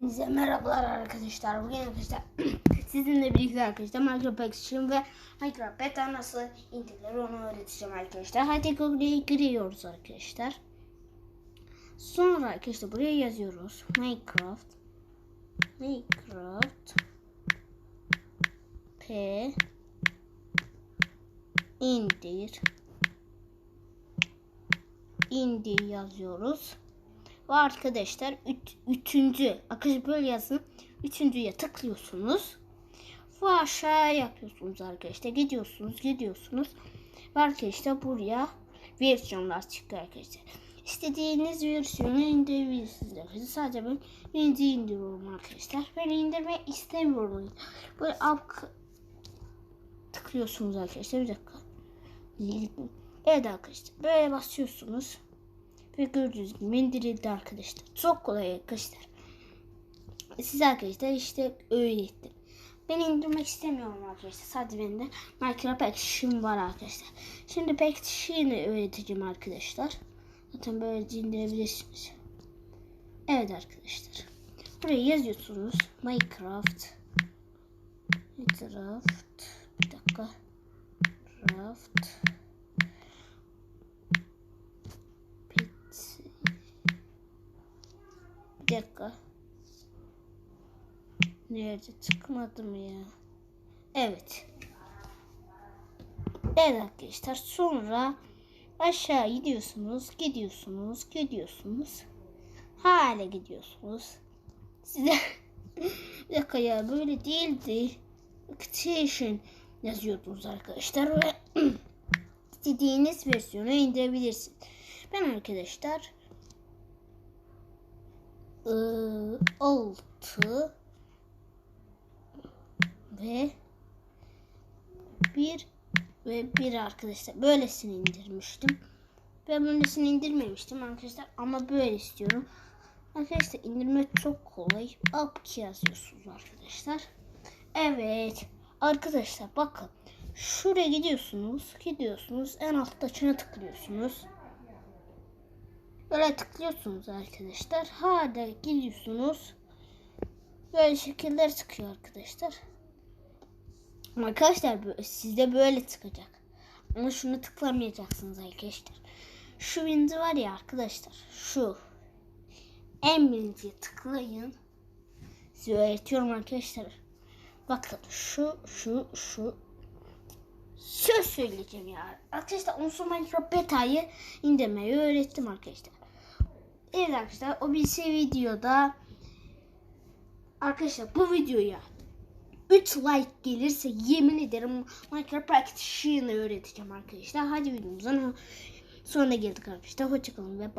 Size merhabalar arkadaşlar. Bugün arkadaşlar sizinle birlikte arkadaşlar Minecraft Action ve Beta nasıl indirilir onu öğreteceğim arkadaşlar. Hadi Google'ye giriyoruz arkadaşlar. Sonra arkadaşlar buraya yazıyoruz. Minecraft Minecraft P indir indir yazıyoruz. Ve arkadaşlar üç, üçüncü akış yazın. Üçüncüye tıklıyorsunuz. Ve aşağıya yapıyorsunuz arkadaşlar. Gidiyorsunuz gidiyorsunuz. Ve arkadaşlar buraya versiyonlar çıkıyor arkadaşlar. İstediğiniz versiyonu indirebilirsiniz arkadaşlar. Sadece ben birinci indiriyorum arkadaşlar. Ben indirmek istemiyorum. Böyle ab tıklıyorsunuz arkadaşlar. Bir dakika. Evet arkadaşlar. Böyle basıyorsunuz. Ve gördüğünüz gibi indirildi arkadaşlar. Çok kolay arkadaşlar. Size arkadaşlar işte öğrettim. Ben indirmek istemiyorum arkadaşlar. Sadece bende Minecraft Action var arkadaşlar. Şimdi Action'ı öğreteceğim arkadaşlar. Zaten böyle indirebilirsiniz. Evet arkadaşlar. Buraya yazıyorsunuz. Minecraft. Minecraft. Bir dakika. Craft. Bir dakika. Nerede çıkmadı mı ya? Evet. Evet arkadaşlar sonra aşağı gidiyorsunuz, gidiyorsunuz, gidiyorsunuz. Hale gidiyorsunuz. Size dakika ya böyle değildi. Activation yazıyordunuz arkadaşlar ve istediğiniz versiyonu indirebilirsiniz. Ben arkadaşlar 6 ve 1 ve 1 arkadaşlar böylesini indirmiştim. Ben böylesini indirmemiştim arkadaşlar ama böyle istiyorum. Arkadaşlar indirmek çok kolay. Up yazıyorsunuz arkadaşlar. Evet. Arkadaşlar bakın. Şuraya gidiyorsunuz. Gidiyorsunuz. En alttakine tıklıyorsunuz. Böyle tıklıyorsunuz arkadaşlar. Hadi gidiyorsunuz. Böyle şekiller çıkıyor arkadaşlar. Arkadaşlar sizde böyle çıkacak. Ama şunu tıklamayacaksınız arkadaşlar. Şu birinci var ya arkadaşlar. Şu. En birinciye tıklayın. Size öğretiyorum arkadaşlar. Bakın şu şu şu söz söyleyeceğim ya. Arkadaşlar onsuz Minecraft beta'yı indirmeyi öğrettim arkadaşlar. Evet arkadaşlar o birisi videoda arkadaşlar bu videoya 3 like gelirse yemin ederim Minecraft Practition'ı öğreteceğim arkadaşlar. Hadi videomuzun sonuna geldik arkadaşlar. Hoşçakalın ve bay.